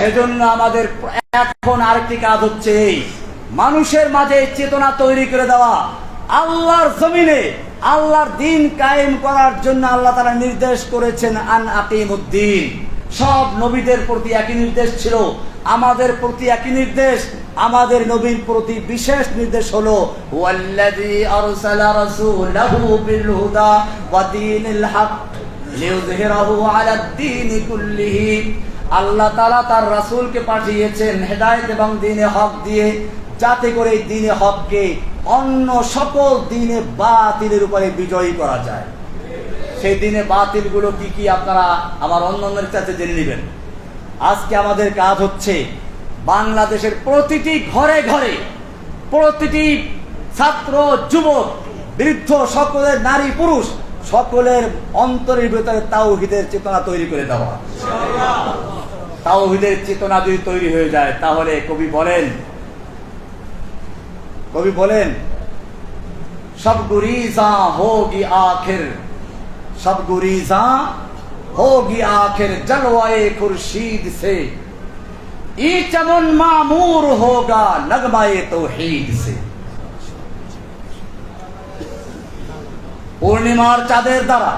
সেজন্য আমাদের এখন আরেকটি কাজ হচ্ছে এই। মানুষের মাঝে চেতনা তৈরি করে দেওয়া। আল্লাহর জমিনে আল্লাহর দিন কায়েম করার জন্য আল্লাহ তারা নির্দেশ করেছেন, আন আকিমুদ্দিন। সব নবীদের প্রতি একই নির্দেশ ছিল। আমাদের প্রতি একই নির্দেশ। আমাদের নবীর প্রতি বিশেষ নির্দেশ হলো, ওয়াল্লাযী আরসালা আল্লাহ তালা তার রাসূলকে পাঠিয়েছেন হেদায়েত এবং দিনে হক দিয়ে, যাতে করে দ্বীনে হককে অন্য সকল দিনে বাতিলের উপরে বিজয়ী করা যায়। সেই দিনে বাতিলগুলো কি কি আপনারা আমার অন্য অন্যের কাছে জেনে নেবেন। আজকে আমাদের কাজ হচ্ছে বাংলাদেশের প্রতিটি ঘরে ঘরে প্রতিটি ছাত্র, যুবক, বৃদ্ধ, সকলের নারী, পুরুষ, সকলের অন্তরের ভেতরে তাওহিদের চেতনা তৈরি করে দেওয়া। তাওহিদের চেতনা যদি তৈরি হয়ে যায় তাহলে কবি বলেন কবি বলেন সব গুরিজা হোগি আখির सब गुरीजा होगी आखिर जलवाए खुर्शीद से ई चमन मामूर होगा नगमाए तौहीद से পূর্ণিমার চাঁদের দ্বারা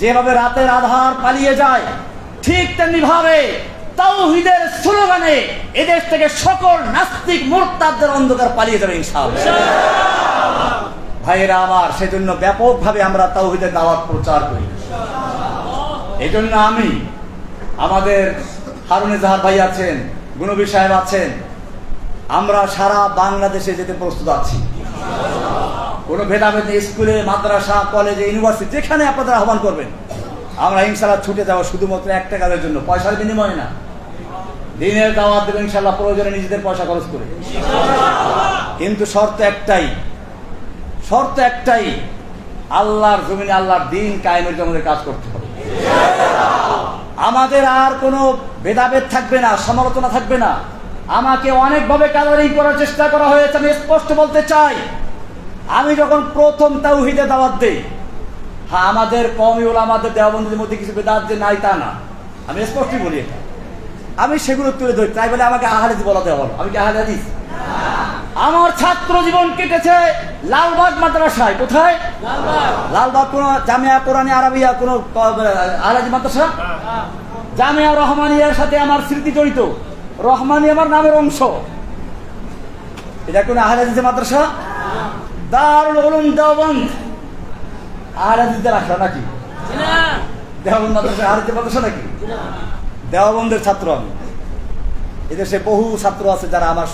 যেভাবে রাতের আধার পালিয়ে যায় ঠিক তেমনি ভাবে তাওহিদের স্লোগানে এদেশ থেকে সকল নাস্তিক মোরতাদের অন্ধকার পালিয়ে যাবে ইনশাআল্লাহ। ভাইয়েরা আমার সেজন্য ব্যাপকভাবে আমরা তাওহিদের দাওয়াত প্রচার করি। এই জন্য আমি আমাদের হারুনে জাহার ভাই আছেন গুনবী সাহেব আছেন আমরা সারা বাংলাদেশে যেতে প্রস্তুত আছি। কোনো ভেদাভেদ স্কুলে মাদ্রাসা কলেজে ইউনিভার্সিটি যেখানে আপনারা আহ্বান করবেন। আমরা ইনশাল্লাহ ছুটে যাব শুধুমাত্র একটা কাজের জন্য। পয়সার বিনিময় না। দিনের দাওয়াত দেবেন ইনশাল্লাহ প্রয়োজনে নিজেদের পয়সা খরচ করে। কিন্তু শর্ত একটাই। শর্ত একটাই, আল্লাহর জমিনে আল্লাহর দিন কায়েমের জন্য কাজ করতে হবে। আমাদের আর কোনো ভেদাভেদ থাকবে না, সমালোচনা থাকবে না। আমাকে অনেকভাবে কালারিং করার চেষ্টা করা হয়েছে, আমি স্পষ্ট বলতে চাই। আমি যখন প্রথম তাওহিদে দাওয়াত দেই হ্যাঁ আমাদের কমই হলো আমাদের দেওয়াবন্ধুদের মধ্যে কিছু বেদাত যে নাই তা না। আমি স্পষ্টই বলি এটা। আমি সেগুলো তুলে ধরি। তাই বলে আমাকে আহারিস বলা দেওয়া হলো। আমি কি আহারে হাদিস আমার ছাত্র জীবন কেটেছে লালবাগ মাদ্রাসায়। কোথায়? লালবাগ কোন জামিয়া কোরআনে আরবিয়া কোন আলাজি মাদ্রাসা? জামিয়া রহমানিয়ার সাথে আমার স্মৃতি জড়িত। রহমানি আমার নামের অংশ। এটা কোন আহলাদিসের মাদ্রাসা? দারুল উলুম দেওবন্দ। আহলাদিসদের রাখা নাকি? দেওবন্দ মাদ্রাসা আহলাদিস মাদ্রাসা নাকি? দেওবন্দের ছাত্র আমি। এদেশে বহু ছাত্র আছে যারা আমার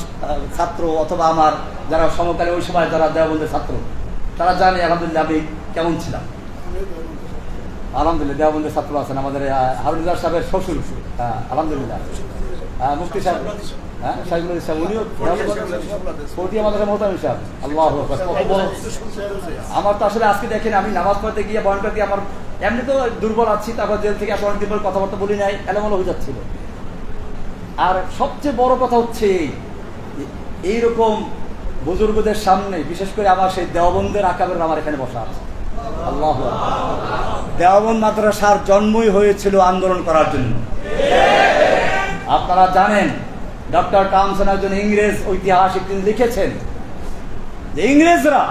ছাত্র অথবা আমার যারা সমকালে ওই সময় যারা দেওবন্দের ছাত্র তারা জানে আলহামদুলিল্লাহ আমি কেমন ছিলাম। আলহামদুলিল্লাহ দেওবন্দের ছাত্র আছেন আমাদের হারুল্লাহ সাহেবের শ্বশুর। হ্যাঁ, আলহামদুলিল্লাহ। মুফতি সাহেব। হ্যাঁ? সাহেবুল ইসলাম উনিও কোটি আমাদের মোহতাম সাহেব। আল্লাহ বড় আমার তো আসলে আজকে দেখেন আমি নামাজ পড়তে গিয়ে বয়ান করতে আমার এমনি তো দুর্বল আছি তারপর জেল থেকে আসলে অনেকদিন পর কথাবার্তা বলি নাই এলোমেলো হয়ে যাচ্ছিল। আর সবচেয়ে বড় কথা হচ্ছে এইরকম বুজুর্গদের সামনে বিশেষ করে আমার সেই দেওবন্দের আকাবের আমার এখানে বসা আছে। আল্লাহ দেওবন্দ মাদ্রাসার জন্মই হয়েছিল আন্দোলন করার জন্য। আপনারা জানেন ডক্টর টমসন একজন ইংরেজ ঐতিহাসিক তিনি লিখেছেন যে ইংরেজরা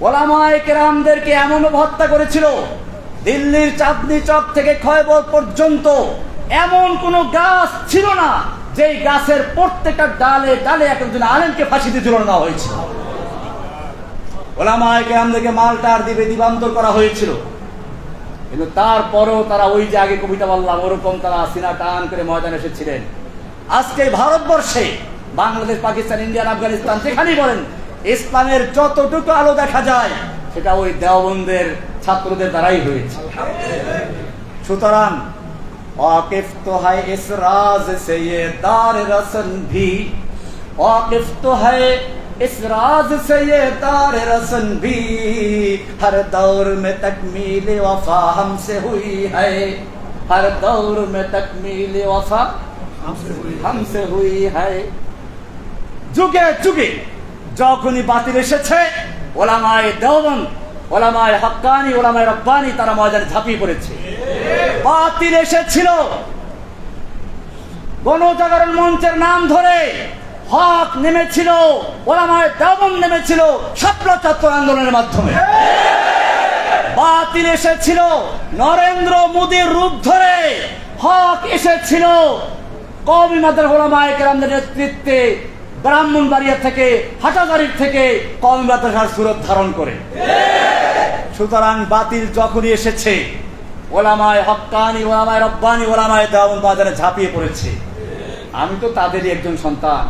ওলামায় কেরামদেরকে এমন হত্যা করেছিল, দিল্লির চাঁদনি চক থেকে খয়বর পর্যন্ত এমন কোন গাছ ছিল না যেই গাছের প্রত্যেকটা ডালে ডালে একজন আলেমকে ফাঁসিতে ঝুলানো হয়েছিল। ওলামায় কেরামদেরকে মালটার দিবে দিবান্তর করা হয়েছিল। কিন্তু তারপরেও তারা ওই যে আগে কবিতা বললাম, ওরকম তারা সিনা টান করে ময়দানে এসেছিলেন। আজকে ভারতবর্ষে বাংলাদেশ, পাকিস্তান, ইন্ডিয়ান, আফগানিস্তান যেখানেই বলেন, ইসলামের যতটুকু আলো দেখা যায়, সেটা ওই দেওবন্দের ছাত্রদের দ্বারাই হয়েছে। সুতরাং তকমিল তো ইসরাজ সে ইয়ে দার রসন ভি। তো হামসে হুই হায় যুগে যুগে যখনই বাতিল এসেছে, ওলামায় দেওবন ওলামায় হাক্কানি, ওলামায় রব্বানি, তারা ময়দানে ঝাঁপিয়ে পড়েছে। বাতিল এসেছিল। গণজাগরণ মঞ্চের নাম ধরে হক নেমেছিল, ওলামায় দেওবন নেমেছিল ছাত্র ছাত্র আন্দোলনের মাধ্যমে। বাতিল এসেছিল। নরেন্দ্র মোদীর রূপ ধরে হক এসেছিল। কবি মাদার ওলামায় কেরামদের নেতৃত্বে ব্রাহ্মণ ব্রাহ্মণবাড়িয়া থেকে, হাটাগাড়ির থেকে কবি মাদ্রাসার সুরত ধারণ করে। সুতরাং বাতিল যখনই এসেছে, ওলামায় হকানি ওলামায় রব্বানি, ওলামায় দেওয়ান বাজারে ঝাঁপিয়ে পড়েছে। আমি তো তাদেরই একজন সন্তান।